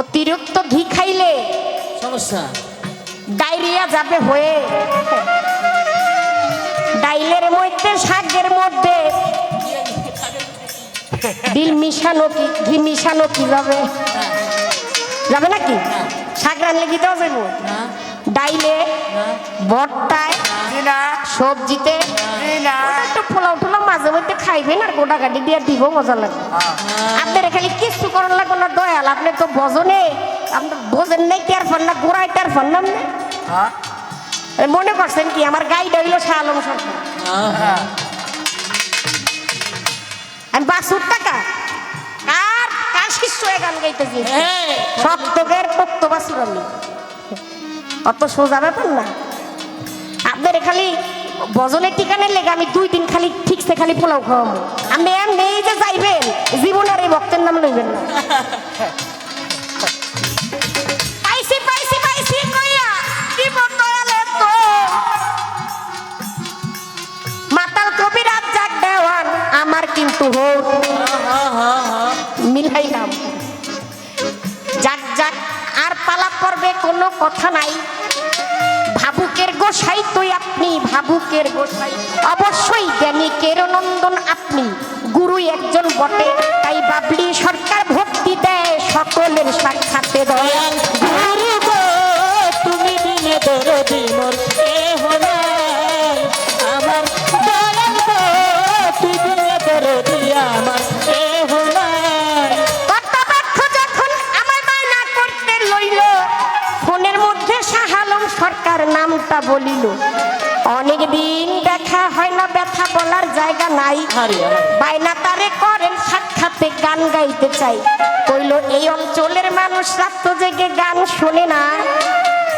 অতিরিক্ত ঘি খাইলে সমস্যা। ডায়রিয়া যাবে হয়ে। ডাইলের মধ্যে শাকের মধ্যে। ডিল মিশানো কি ঘি মিশানো কি যাবে? যাবে নাকি? শাক রানলে কি দেওয়া যাব না। ডাইলে বট্টায় সবজিতে। একটু পোলাও টোলাও মাঝে মধ্যে খাইবেন আর গোটা গাড়ি দিয়ে দিব মজা লাগবে। আপনার খালি কিছু করার লাগবে না দয়াল। আপনি তো বজনে আপনি বোঝেন নাই টের ফোন না গোড়ায় টের ফোন না আপনি? মনে করছেন কি আমার গাইড হইল শাহ আলম সরকার আমি বাসুর টাকা। কার কার শিষ্য হয়ে গান গাইতেছি। সপ্তকের পক্ত বাসুর আমি। অত সোজা ব্যাপার না। আপনার খালি বজনের ঠিকানের লেগে আমি দুই দিন খালি ঠিকছে খালি পোলাও খাওয়াবো। এমনি এই যে যাইবেন, জীবন আর এই ভক্তের নাম লইবেন না। আমার কিন্তু হোক। মিলাইলাম যাক যাক, আর পালা পর্বে কোনো কথা নাই। ভাবুকের গোসাই অবশ্যই জ্ঞানীকের নন্দন আপনি গুরু একজন বটে, তাই বাবলি সরকার ভক্তি দেয় সকলের সাক্ষাতে সরকার নামটা বলিল। অনেক দিন দেখা হয় না ব্যথা বলার জায়গা নাই। বায়না তারে করেন সাক্ষাতে গান গাইতে চাই। কইল এই অঞ্চলের মানুষ রাত জেগে গান শোনে না।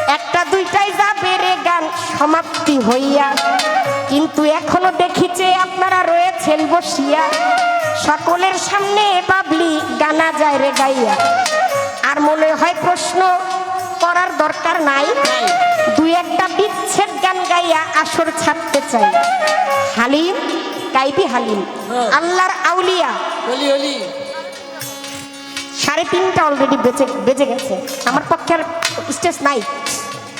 একটা দুইটাই যাবে রে গান সমাপ্তি হইয়া। কিন্তু এখনও দেখিছে আপনারা রয়েছেন বসিয়া। সকলের সামনে বাবলি গানা যায় রে গাইয়া। আর মনে হয় প্রশ্ন করার দরকার নাই। দুই একটা বিচ্ছেদ গান গাইয়া আসর ছাড়তে চাই। হালিম গাইবি হালিম। হ্যাঁ। আল্লাহর আউলিয়া। সাড়ে তিনটা অলরেডি বেঁচে বেজে গেছে। আমার পক্ষে আর স্টেজ নাই।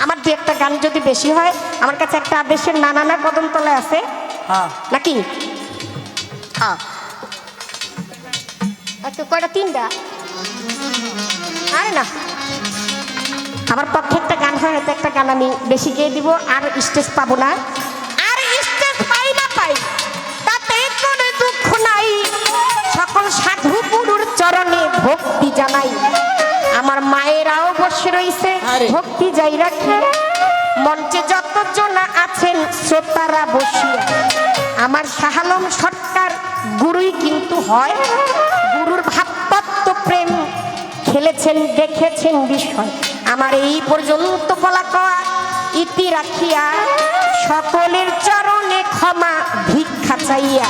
আমার দু একটা গান যদি বেশি হয় আমার কাছে একটা আদেশের নানানা কদমতলায় আছে। হ্যাঁ। নাকি? হ্যাঁ। আচ্ছা কয়টা? তিনটা? আরে না। আমার পক্ষে একটা গান হয় হয়তো একটা গান আমি বেশি গিয়ে দিব আর স্টেজ পাবো না। আর স্টেজ পাই না পাই তাতে কোনো দুঃখ নাই। সকল সাধু গুরুর চরণে ভক্তি জানাই। আমার মায়েরাও বসে। ভক্তি যাই রাখি। মঞ্চে যতজন আছেন শ্রোতারা বসিয়া। আমার শাহালম সরকার গুরুই কিন্তু হয়। খেলেছেন দেখেছেন বিষয়। আমার এই পর্যন্ত কওয়া ইতি রাখিয়া সকলের চরণে ক্ষমা ভিক্ষা চাইয়া